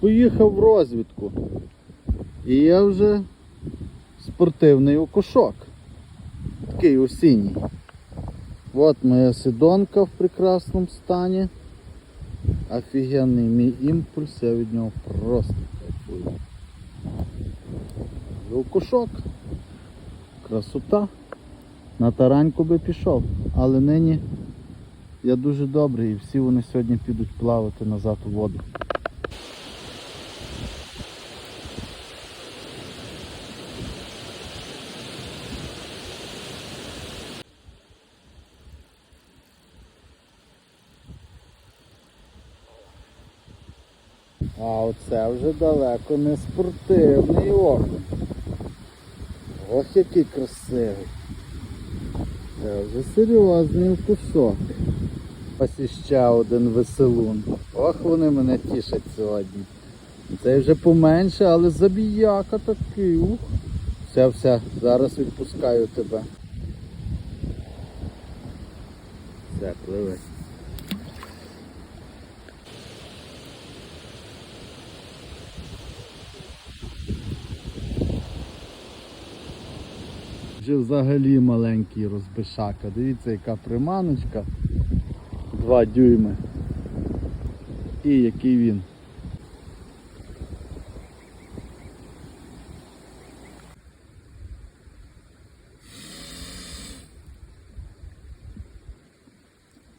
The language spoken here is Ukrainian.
поїхав в розвідку. І я вже спортивний окушок. Такий осінній. От моя сидонка в прекрасному стані. Офігенний мій імпульс, я від нього просто кайфую. Окушок. Красота. На тараньку би пішов, але нині я дуже добрий і всі вони сьогодні підуть плавати назад у воду. А оце вже далеко не спортивний окунь. Ох, який красивий. Це вже серйозний кусок. Ось іще один веселун. Ох, вони мене тішать сьогодні. Цей вже поменше, але забіяка такий. Ух. Все, все, зараз відпускаю тебе. Все, пливи. Вже взагалі маленький розбишака. Дивіться, яка приманочка. Два дюйми. І який він